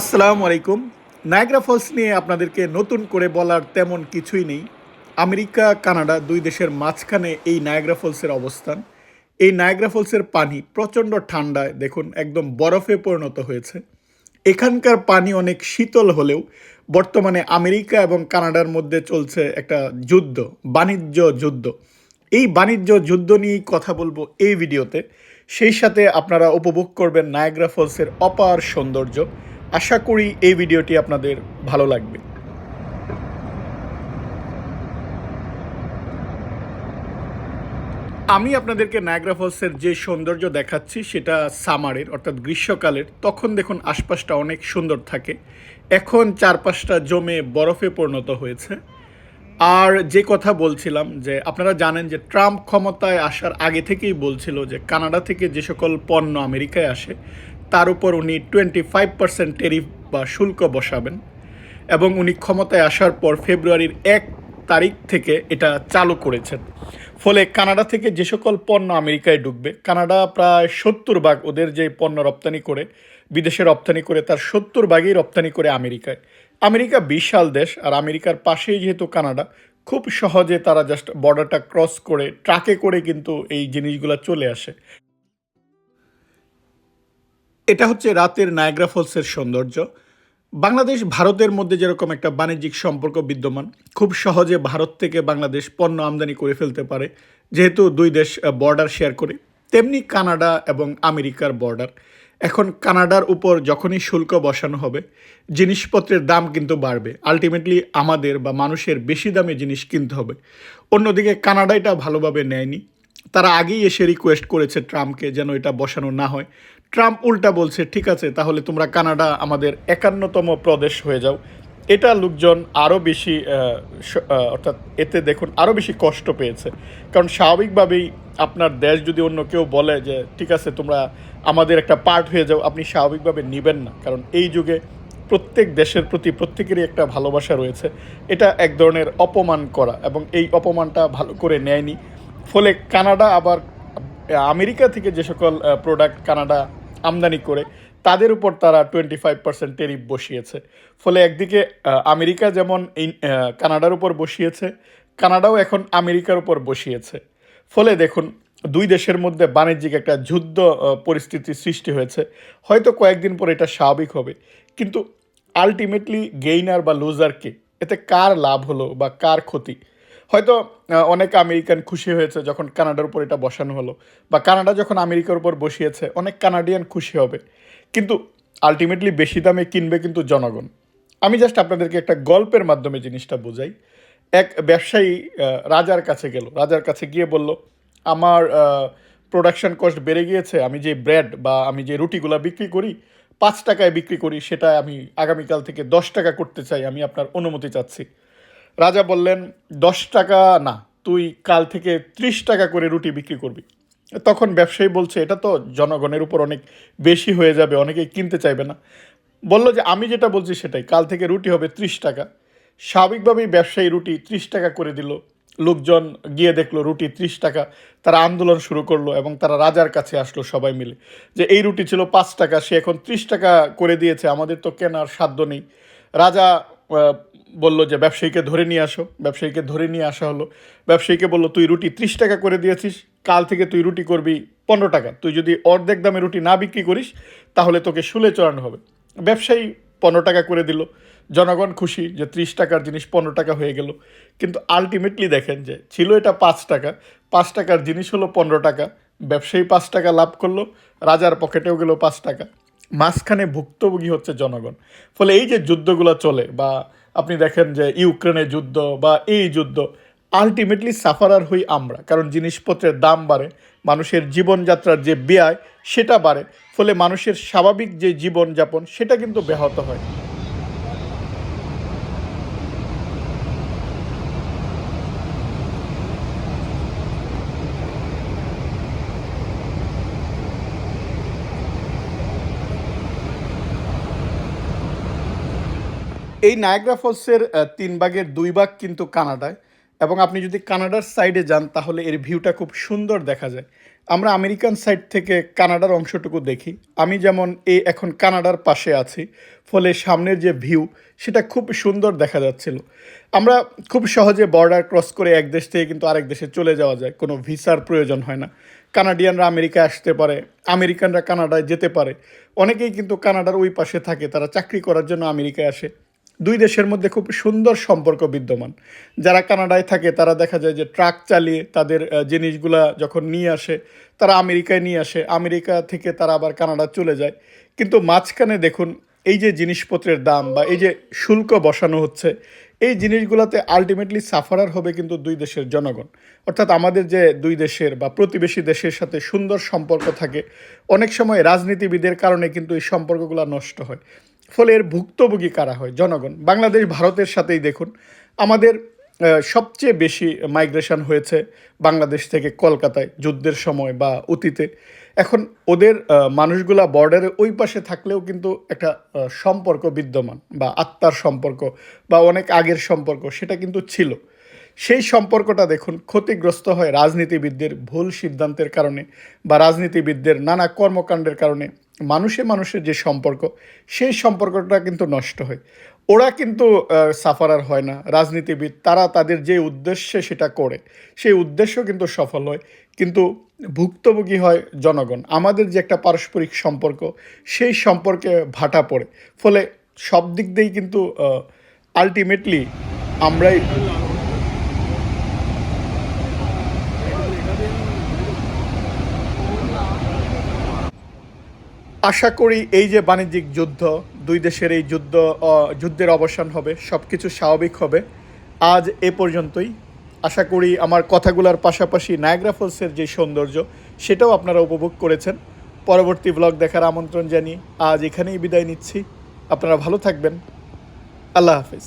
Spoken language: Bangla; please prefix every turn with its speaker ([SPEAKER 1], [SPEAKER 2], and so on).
[SPEAKER 1] আসসালামু আলাইকুম। নায়াগ্রা ফলস নিয়ে আপনাদেরকে নতুন করে বলার তেমন কিছুই নেই। আমেরিকা, কানাডা দুই দেশের মাঝখানে এই নায়াগ্রা ফলসের অবস্থান। এই নায়াগ্রা ফলসের পানি প্রচণ্ড ঠান্ডায় দেখুন, একদম বরফে পরিণত হয়েছে। এখানকার পানি অনেক শীতল হলেও বর্তমানে আমেরিকা এবং কানাডার মধ্যে চলছে একটা যুদ্ধ, বাণিজ্য যুদ্ধ। এই বাণিজ্য যুদ্ধ নিয়েই কথা বলব এই ভিডিওতে। সেই সাথে আপনারা উপভোগ করবেন নায়াগ্রা ফলসের অপার সৌন্দর্য। আশা করি এই ভিডিওটি আপনাদের ভালো লাগবে। আমি আপনাদেরকে নায়াগ্রা ফলসের যে সৌন্দর্য দেখাচ্ছি, সেটা সামারের অর্থাৎ গ্রীষ্মকালের, তখন দেখুন আশপাশটা অনেক সুন্দর থাকে। এখন চারপাশটা জমে বরফে পরিণত হয়েছে। আর যে কথা বলছিলাম, যে আপনারা জানেন যে ট্রাম্প ক্ষমতায় আসার আগে থেকেই বলছিল যে কানাডা থেকে যে সকল পণ্য আমেরিকায় আসে তার উপর উনি টোয়েন্টি ফাইভ পার্সেন্ট টেরিফ বা শুল্ক বসাবেন এবং উনি ক্ষমতায় আসার পর ফেব্রুয়ারির এক তারিখ থেকে এটা চালু করেছেন। ফলে কানাডা থেকে যে সকল পণ্য আমেরিকায় ঢুকবে, কানাডা প্রায় সত্তর ভাগ ওদের যে পণ্য রপ্তানি করে, বিদেশে রপ্তানি করে তার সত্তর ভাগই রপ্তানি করে আমেরিকায়। আমেরিকা বিশাল দেশ, আর আমেরিকার পাশেই যেহেতু কানাডা, খুব সহজে তারা জাস্ট বর্ডারটা ক্রস করে ট্রাকে করে কিন্তু এই জিনিসগুলো চলে আসে। এটা হচ্ছে রাতের নায়াগ্রা ফলসের সৌন্দর্য। বাংলাদেশ, ভারতের মধ্যে যেরকম একটা বাণিজ্যিক সম্পর্ক বিদ্যমান, খুব সহজে ভারত থেকে বাংলাদেশ পণ্য আমদানি করে ফেলতে পারে, যেহেতু দুই দেশ বর্ডার শেয়ার করে। তেমনি কানাডা এবং আমেরিকার বর্ডার এখন কানাডার উপর যখনই শুল্ক বসানো হবে, জিনিসপত্রের দাম কিন্তু বাড়বে। আলটিমেটলি আমাদের বা মানুষের বেশি দামে জিনিস কিনতে হবে। অন্যদিকে কানাডা এটা ভালোভাবে নেয়নি। তারা আগেই এসে রিকোয়েস্ট করেছে ট্রাম্পকে যেন এটা বসানো না হয়। ট্রাম্প উল্টা বলছে, ঠিক আছে, তাহলে তোমরা কানাডা আমাদের একান্নতম প্রদেশ হয়ে যাও। এটা লোকজন আরও বেশি অর্থাৎ এতে দেখুন আরও বেশি কষ্ট পেয়েছে। কারণ স্বাভাবিকভাবেই আপনার দেশ যদি অন্য কেউ বলে যে, ঠিক আছে, তোমরা আমাদের একটা পার্ট হয়ে যাও, আপনি স্বাভাবিকভাবে নেবেন না। কারণ এই যুগে প্রত্যেক দেশের প্রতি প্রত্যেকেরই একটা ভালোবাসা রয়েছে। এটা এক ধরনের অপমান করা এবং এই অপমানটা ভালো করে নেয়নি। ফলে কানাডা আবার, আমেরিকা থেকে যে সকল প্রোডাক্ট কানাডা আমদানি করে, তাদের উপর তারা টোয়েন্টি ফাইভ পার্সেন্ট টেরিফ বসিয়েছে। ফলে একদিকে আমেরিকা যেমন কানাডার উপর বসিয়েছে, কানাডাও এখন আমেরিকার উপর বসিয়েছে। ফলে দেখুন, দুই দেশের মধ্যে বাণিজ্যিক একটা যুদ্ধ পরিস্থিতি সৃষ্টি হয়েছে। হয়তো কয়েকদিন পর এটা স্বাভাবিক হবে। কিন্তু আলটিমেটলি গেইনার বা লুজারকে এতে কার লাভ হলো বা কার ক্ষতি? হয়তো অনেক আমেরিকান খুশি হয়েছে যখন কানাডার উপর এটা বসানো হলো বা কানাডা যখন আমেরিকার উপর বসিয়েছে, অনেক কানাডিয়ান খুশি হবে। কিন্তু আলটিমেটলি বেশি দামে কিনবে কিন্তু জনগণ। আমি জাস্ট আপনাদেরকে একটা গল্পের মাধ্যমে জিনিসটা বোঝাই। এক ব্যবসায়ী রাজার কাছে গেল। রাজার কাছে গিয়ে বলল, আমার প্রোডাকশন কস্ট বেড়ে গিয়েছে, আমি যে ব্রেড বা আমি যে রুটিগুলো বিক্রি করি, পাঁচ টাকায় বিক্রি করি, সেটা আমি আগামীকাল থেকে দশ টাকা করতে চাই, আমি আপনার অনুমতি চাচ্ছি। রাজা বললেন, দশ টাকা না, তুই কাল থেকে ত্রিশ টাকা করে রুটি বিক্রি করবি। তখন ব্যবসায়ী বলছে, এটা তো জনগণের উপর অনেক বেশি হয়ে যাবে, অনেকেই কিনতে চাইবে না। বলল যে, আমি যেটা বলছি সেটাই, কাল থেকে রুটি হবে ত্রিশ টাকা। স্বাভাবিকভাবেই ব্যবসায়ী রুটি ত্রিশ টাকা করে দিল। লোকজন গিয়ে দেখল রুটি ত্রিশ টাকা। তারা আন্দোলন শুরু করল এবং তারা রাজার কাছে আসলো সবাই মিলে যে, এই রুটি ছিল পাঁচ টাকা, সে এখন ত্রিশ টাকা করে দিয়েছে, আমাদের তো কেনার সাধ্য নেই। রাজা বলল যে, ব্যবসায়ীকে ধরে নিয়ে আসো। ব্যবসায়ীকে ধরে নিয়ে আসা হলো। ব্যবসায়ীকে বলল, তুই রুটি ত্রিশ টাকা করে দিয়েছিস, কাল থেকে তুই রুটি করবি পনেরো টাকা। তুই যদি অর্ধেক দামে রুটি না বিক্রি করিস, তাহলে তোকে শুলে চড়ানো হবে। ব্যবসায়ী পনেরো টাকা করে দিল। জনগণ খুশি যে, ত্রিশ টাকার জিনিস পনেরো টাকা হয়ে গেল। কিন্তু আলটিমেটলি দেখেন যে, ছিল এটা পাঁচ টাকা। পাঁচ টাকার জিনিস হলো পনেরো টাকা। ব্যবসায়ী পাঁচ টাকা লাভ করল। রাজার পকেটেও গেল পাঁচ টাকা। মাঝখানে ভুক্তভোগী হচ্ছে জনগণ। ফলে এই যে যুদ্ধগুলো চলে বা আপনি দেখেন যে ইউক্রেনের যুদ্ধ বা এই যুদ্ধ আলটিমেটলি সাফারার হই আমরা। কারণ জিনিসপত্রের দাম বাড়ে, মানুষের জীবনযাত্রার যে ব্যয়, সেটা বাড়ে। ফলে মানুষের স্বাভাবিক যে জীবনযাপন, সেটা কিন্তু ব্যাহত হয়। এই নায়াগ্রা ফলসের তিন ভাগের দুই ভাগ কিন্তু কানাডায়। এবং আপনি যদি কানাডার সাইডে যান, তাহলে এর ভিউটা খুব সুন্দর দেখা যায়। আমরা আমেরিকান সাইড থেকে কানাডার অংশটুকু দেখি। আমি যেমন এই এখন কানাডার পাশে আছি, ফলে সামনের যে ভিউ সেটা খুব সুন্দর দেখা যাচ্ছিল। আমরা খুব সহজে বর্ডার ক্রস করে এক দেশ থেকে কিন্তু আরেক দেশে চলে যাওয়া যায়। কোনো ভিসার প্রয়োজন হয় না। কানাডিয়ানরা আমেরিকায় আসতে পারে, আমেরিকানরা কানাডায় যেতে পারে। অনেকেই কিন্তু কানাডার ওই পাশে থাকে, তারা চাকরি করার জন্য আমেরিকায় আসে। দুই দেশের মধ্যে খুব সুন্দর সম্পর্ক বিদ্যমান। যারা কানাডায় থাকে, তারা দেখা যায় যে ট্রাক চালিয়ে তাদের জিনিসগুলা যখন নিয়ে আসে, তারা আমেরিকায় নিয়ে আসে। আমেরিকা থেকে তারা আবার কানাডা চলে যায়। কিন্তু মাঝখানে দেখুন, এই যে জিনিসপত্রের দাম বা এই যে শুল্ক বসানো হচ্ছে, এই জিনিসগুলোতে আলটিমেটলি সাফারার হবে কিন্তু দুই দেশের জনগণ। অর্থাৎ আমাদের যে দুই দেশের বা প্রতিবেশী দেশের সাথে সুন্দর সম্পর্ক থাকে, অনেক সময় রাজনীতিবিদের কারণে কিন্তু এই সম্পর্কগুলো নষ্ট হয়। ফলে এর ভুক্তভোগী কারা হয়? জনগণ। বাংলাদেশ, ভারতের সাথেই দেখুন। আমাদের সবচেয়ে বেশি মাইগ্রেশন হয়েছে বাংলাদেশ থেকে কলকাতায় যুদ্ধের সময় বা অতীতে। এখন ওদের মানুষগুলা বর্ডারে ওই পাশে থাকলেও কিন্তু একটা সম্পর্ক বিদ্যমান বা আত্মার সম্পর্ক বা অনেক আগের সম্পর্ক, সেটা কিন্তু ছিল। সেই সম্পর্কটা দেখুন, ক্ষতিগ্রস্ত হয় রাজনীতিবিদদের ভুল সিদ্ধান্তের কারণে বা রাজনীতিবিদদের নানা কর্মকাণ্ডের কারণে মানুষে মানুষের যে সম্পর্ক, সেই সম্পর্কটা কিন্তু নষ্ট হয়। ওরা কিন্তু সাফারার হয় না। রাজনীতিবিদ, তারা তাদের যে উদ্দেশ্যে সেটা করে, সেই উদ্দেশ্য কিন্তু সফল হয়। কিন্তু ভুক্তভোগী হয় জনগণ। আমাদের যে একটা পারস্পরিক সম্পর্ক, সেই সম্পর্কে ভাটা পড়ে। ফলে সব দিক দিয়েই কিন্তু আলটিমেটলি আমরাই আশা করি এই যে বাণিজ্যিক যুদ্ধ, দুই দেশের এই যুদ্ধ যুদ্ধের অবসান হবে সব কিছু স্বাভাবিক হবে। আজ এ পর্যন্তই। আশা করি আমার কথাগুলোর পাশাপাশি নায়াগ্রা ফলসের যে সৌন্দর্য, সেটাও আপনারা উপভোগ করেছেন। পরবর্তী ব্লগ দেখার আমন্ত্রণ জানিয়ে আজ এখানেই বিদায় নিচ্ছি। আপনারা ভালো থাকবেন। আল্লাহ হাফিজ।